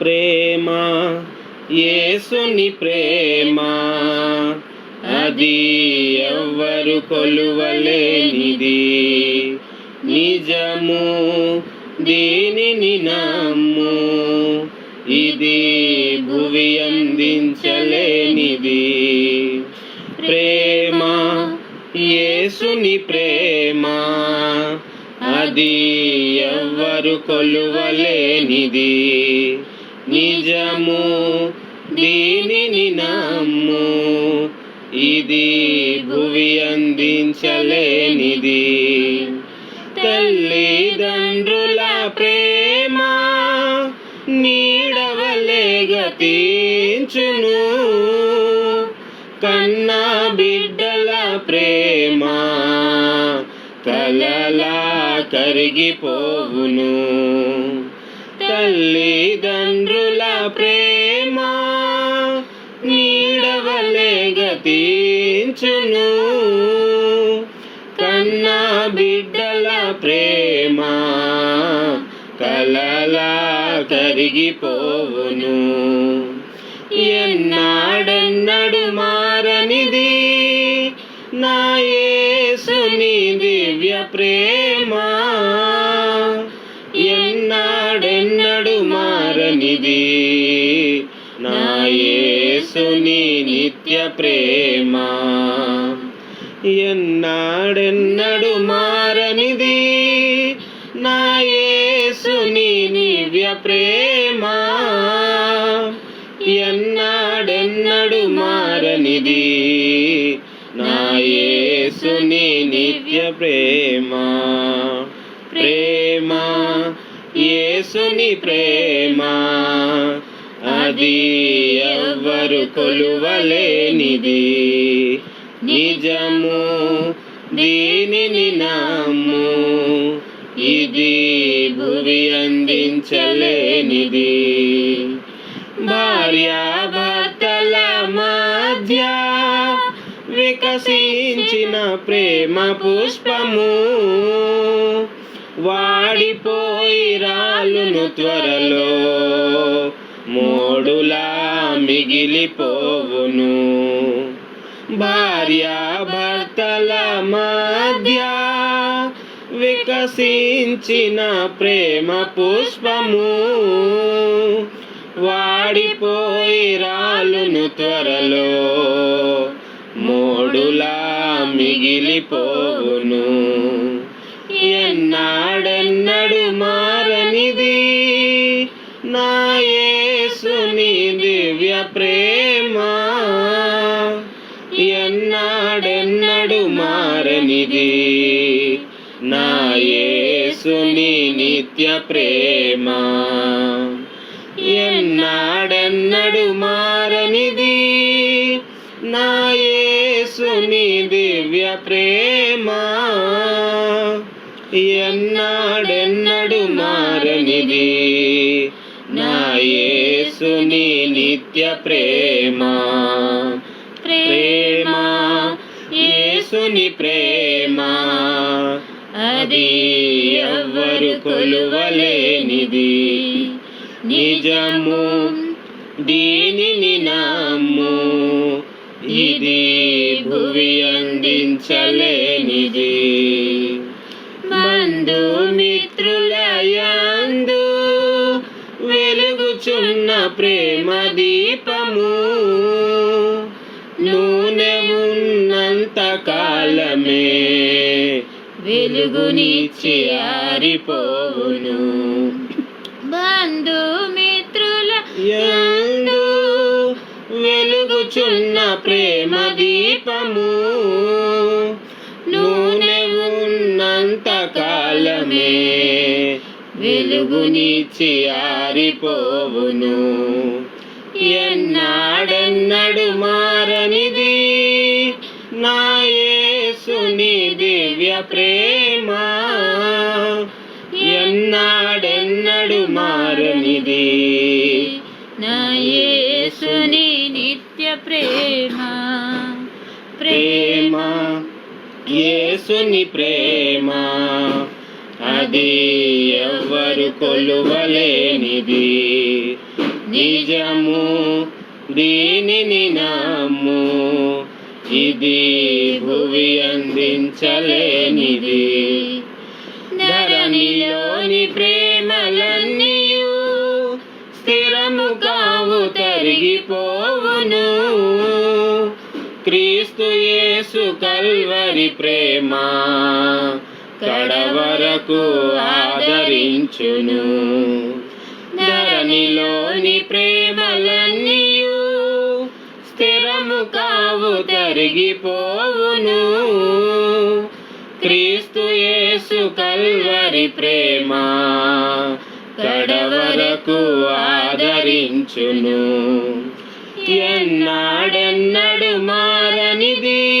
ప్రేమ యేసుని ప్రేమ. అది ఎవ్వరు కొలువలేనిది. నిజము దీనిని నమ్ము. ఇది భువి అందించలేనిది. ప్రేమ యేసుని ప్రేమ. అది ఎవ్వరు కొలువలేనిది. నిజము దీనిని నమ్ము. ఇది భువి అందించలేనిది తల్లిదండ్రుల ప్రేమ నీడవలే గతించును కన్నా బిడ్డల ప్రేమ కలలా కరిగిపోవును. తల్లిదండ్రుల ప్రేమ నీడవలే గతించును. కన్నా బిడ్డల ప్రేమ కలలా కరిగిపోవును ఎన్నాడెన్నడు మారనిది? నా యేసుని దివ్య ప్రేమ మారనిది నా యేసుని నిత్య ప్రేమ. ఎన్నాడెన్నడు మారనిది నా యేసుని నివ్య ప్రేమ. ఎన్నాడెన్నడు మారనిది నా యేసుని నిత్య ప్రేమ ప్రేమ. యేసుని ప్రేమ అది ఎవ్వరు కొలువలేనిది. నిజము దీనిని నాము ఇది భువి అందించలేనిది. భార్యాభర్తల మధ్య వికసించిన ప్రేమ పుష్పము. వాడిపో రాలును త్వరలో మోడులా మిగిలిపోవును. భార్యాభర్తల మధ్య వికసించిన ప్రేమ పుష్పము వాడిపోయి రాలును త్వరలో మోడులా మిగిలిపోవును. ఎన్నాడెన్నడు మారనిది? నాయసుని దివ్య ప్రేమ. ఎన్నాడెన్నడు మారనిది? నాయసుని నిత్య ప్రేమ. ఎన్నాడెన్నడు మారనిది? నాయసుని దివ్య ప్రేమ. ఎన్నాడెన్నడు మారనిది నా యేసుని నిత్య ప్రేమ. ప్రేమ. యేసుని ప్రేమ. అది ఎవ్వరు కొలువలేనిది. నిజము దీనిని నమ్ము. ఇది భువి అందించలేనిది. వెలుగుచున్న ప్రేమ దీపము. నూనె ఉన్నంత కాలమే. వెలుగునిచ్చి ఆరిపోవును. బంధుమిత్రుల వెలుగుచున్న ప్రేమ దీపము. నూనె ఉన్నంత కాలమే. వెలుగునిచ్చి ఆరిపోవును. ఎన్నాడెన్నడు మారనిది? నా యేసుని దివ్య ప్రేమ. ఎన్నాడెన్నడు మారనిది? నా యేసుని నిత్య ప్రేమ. ప్రేమ యేసుని ప్రేమ. అది ఎవ్వరు కొలువలేనిది. నిజము దీనిని నమ్ము. ఇది భువి అందించలేనిది. ధరణిలోని ప్రేమలన్నీయు స్థిరము కావు తరిగిపోవును. క్రీస్తు యేసు కల్వరి ప్రేమ. కడవరకు ఆదరించును. ధరణిలోని ప్రేమలన్నీ స్థిరము కావు తరిగిపోవును. క్రీస్తు యేసు కల్వరి ప్రేమ కడవరకు ఆదరించును. ఎన్నాడెన్నడు మారనిది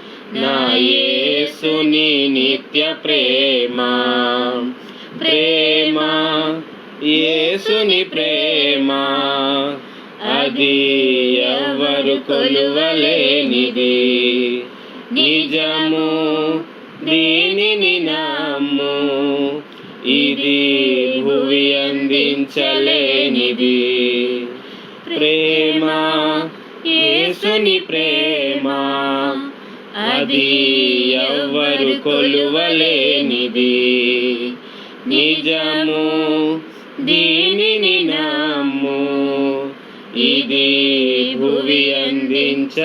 యేసుని నిత్య ప్రేమ. ప్రేమ. యేసుని ప్రేమ. అది ఎవరు కొలువలేనిది. నిజము దీనిని నమ్ము. ఇది భువి అందించలేనిది. ప్రేమ యేసుని ప్రేమ. అది ఎవరు కొలువలేనిది. నిజము దీనిని నమ్ము. ఇది భువి అందించలేనిది.